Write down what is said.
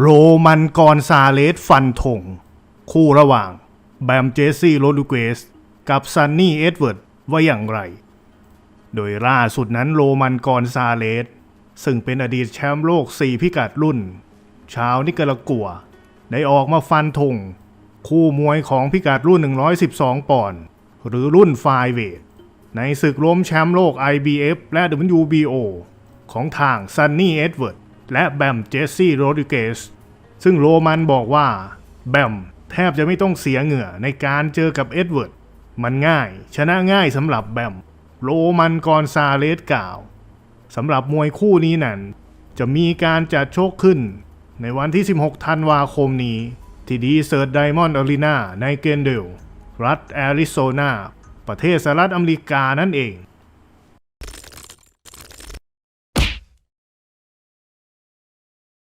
โรมันกอนซาเลสฟันธงคู่ระหว่าง แบมเจสซี่โรดริเกส กับซันนี่เอ็ดเวิร์ดว่าอย่างไร โดยล่าสุดนั้นโรมันกอนซาเลส ซึ่งเป็นอดีตแชมป์โลก 4 พิกัดรุ่น ชาวนิการากัว ได้ออกมาฟันธงคู่มวยของพิกัดรุ่น 112 ปอนด์หรือรุ่นไฟเวทในศึกล้มแชมป์โลก IBF และ WBO ของทางซันนี่เอ็ดเวิร์ด และแบมเจสซี่โรดริเกสซึ่งโรมันบอกว่าแบมแทบจะไม่ต้องเสียเหงื่อในการเจอกับเอ็ดเวิร์ด มันง่าย ชนะง่ายสำหรับแบม โรมันกอนซาเลสกล่าวสำหรับมวยคู่นี้นั้น จะมีการจัดโชคขึ้น ในวันที่ 16 ธันวาคมนี้ ที่ดีเซิร์ดไดมอนด์อารีนาในเกนเดล รัฐแอริโซนา ประเทศสหรัฐอเมริกานั่นเอง